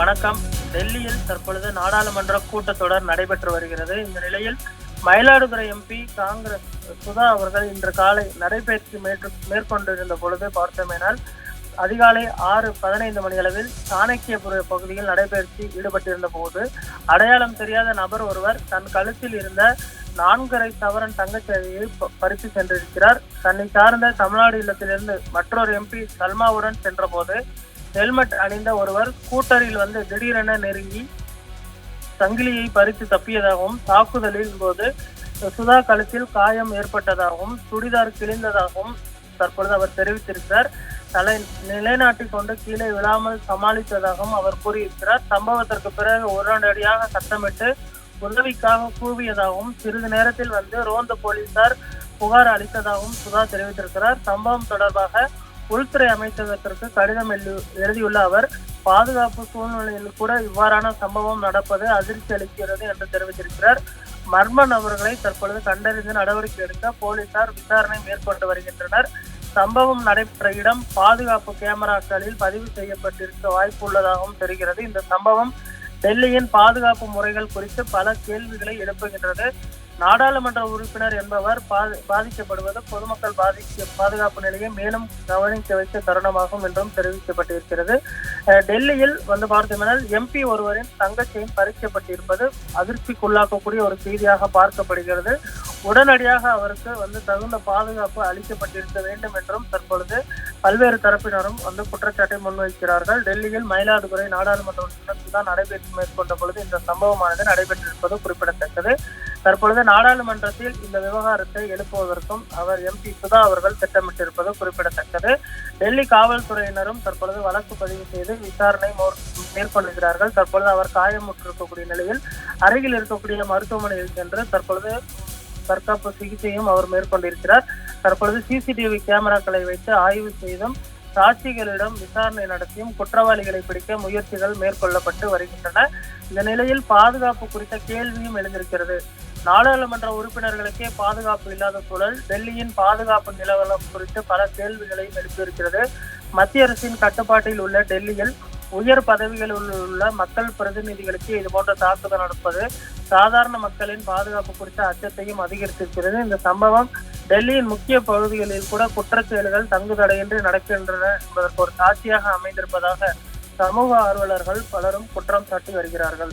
வணக்கம். டெல்லியில் தற்பொழுது நாடாளுமன்ற கூட்டத்தொடர் நடைபெற்று வருகிறது. இந்த நிலையில் மயிலாடுதுறை எம்பி காங்கிரஸ் சுதா அவர்கள் இன்று காலை நடைபயிற்சி மேற்று- மேற்கொண்டிருந்த பொழுது பார்த்தோமேனால் அதிகாலை ஆறு பதினைந்து மணியளவில் சாணக்கியபுர பகுதியில் நடைபயிற்சி ஈடுபட்டிருந்த போது அடையாளம் தெரியாத நபர் ஒருவர் தன் கழுத்தில் இருந்த நான்கரை சவரன் தங்கச்சேவையை ப- பறித்து சென்றிருக்கிறார். தன்னை சார்ந்த தமிழ்நாடு இல்லத்திலிருந்து மற்றொரு எம்பி சல்மாவுடன் சென்றபோது ஹெல்மெட் அணிந்த ஒருவர் ஸ்கூட்டரில் வந்து திடீரென நெருங்கி சங்கிலியை பறித்து தப்பியதாகவும் தாக்குதலின் போது சுதா கழுத்தில் காயம் ஏற்பட்டதாகவும் சுடிதார் கிழிந்ததாகவும் தற்பொழுது அவர் தெரிவித்திருக்கிறார். தலை நிலைநாட்டி கொண்டு கீழே விழாமல் சமாளித்ததாகவும் அவர் கூறியிருக்கிறார். சம்பவத்திற்கு பிறகு உடனடியாக சத்தமிட்டு உதவிக்காக கூவியதாகவும் சிறிது நேரத்தில் வந்து ரோந்து போலீசார் புகார் அளித்ததாகவும் சுதா தெரிவித்திருக்கிறார். சம்பவம் தொடர்பாக உள்துறை அமைச்சகத்திற்கு கடிதம் எழுதியுள்ள அவர் பாதுகாப்பு சூழ்நிலையில் கூட இவ்வாறான சம்பவம் நடப்பது அதிர்ச்சி அளிக்கிறது என்று தெரிவித்திருக்கிறார். மர்ம நபர்களை தற்பொழுது கண்டறிந்து நடவடிக்கை எடுக்க போலீசார் விசாரணை மேற்கொண்டு வருகின்றனர். சம்பவம் நடைபெற்ற இடம் பாதுகாப்பு கேமராக்களில் பதிவு செய்யப்பட்டிருக்க வாய்ப்பு உள்ளதாகவும் தெரிகிறது. இந்த சம்பவம் டெல்லியின் பாதுகாப்பு முறைகள் குறித்து பல கேள்விகளை எழுப்புகின்றது. நாடாளுமன்ற உறுப்பினர் என்பவர் பா- பாதிக்கப்படுவது பொதுமக்கள் பாதிக்க பாதுகாப்பு நிலையை மேலும் கவனிக்க வைக்க தருணமாகும் என்றும் தெரிவிக்கப்பட்டிருக்கிறது. டெல்லியில் வந்து பார்த்தோம்னால் எம்பி ஒருவரின் தங்கச்சையும் பறிக்கப்பட்டிருப்பது அதிர்ச்சிக்குள்ளாக்கக்கூடிய ஒரு செய்தியாக பார்க்கப்படுகிறது. உடனடியாக அவருக்கு வந்து தகுந்த பாதுகாப்பு அளிக்கப்பட்டிருக்க வேண்டும் என்றும் தற்பொழுது பல்வேறு தரப்பினரும் வந்து குற்றச்சாட்டை முன்வைக்கிறார்கள். டெல்லியில் மயிலாடுதுறை நாடாளுமன்ற உறுப்பினர் சுதா நடைபெற்று மேற்கொண்ட பொழுது இந்த சம்பவமானது நடைபெற்றிருப்பது குறிப்பிடத்தக்கது. தற்பொழுது நாடாளுமன்றத்தில் இந்த விவகாரத்தை எழுப்புவதற்கும் அவர் எம்பி சுதா அவர்கள் திட்டமிட்டிருப்பது குறிப்பிடத்தக்கது. டெல்லி காவல்துறையினரும் தற்பொழுது வழக்கு பதிவு செய்து விசாரணை மோர்- மேற்கொள்கிறார்கள். தற்பொழுது அவர் காயமுற்றிருக்கக்கூடிய நிலையில் அருகில் இருக்கக்கூடிய மருத்துவமனையில் சென்று தற்பொழுது தற்காப்பு சிகிச்சையும் அவர் மேற்கொண்டிருக்கிறார். தற்பொழுது சிசிடிவி கேமராக்களை வைத்து ஆய்வு செய்தும் சாட்சிகளிடம் விசாரணை நடத்தியும் குற்றவாளிகளை பிடிக்க முயற்சிகள் மேற்கொள்ளப்பட்டு வருகின்றன. இந்த நிலையில் பாதுகாப்பு குறித்த கேள்வியும் எழுந்திருக்கிறது. நாடாளுமன்ற உறுப்பினர்களுக்கே பாதுகாப்பு இல்லாத சூழல் டெல்லியின் பாதுகாப்பு நிலவரம் குறித்து பல கேள்விகளையும் எழுப்பியிருக்கிறது. மத்திய அரசின் கட்டுப்பாட்டில் உள்ள டெல்லியில் உயர் பதவிகளில் உள்ள மக்கள் பிரதிநிதிகளுக்கு இது போன்ற தாக்குதல் நடப்பது சாதாரண மக்களின் பாதுகாப்பு குறித்த அச்சத்தையும் அதிகரித்திருக்கிறது. இந்த சம்பவம் டெல்லியின் முக்கிய பகுதிகளில் கூட குற்றச்செயல்கள் தங்குதடையின்றி நடக்கின்றன என்பதற்கு ஒரு சாட்சியாக அமைந்திருப்பதாக சமூக ஆர்வலர்கள் பலரும் குற்றம் சாட்டி வருகிறார்கள்.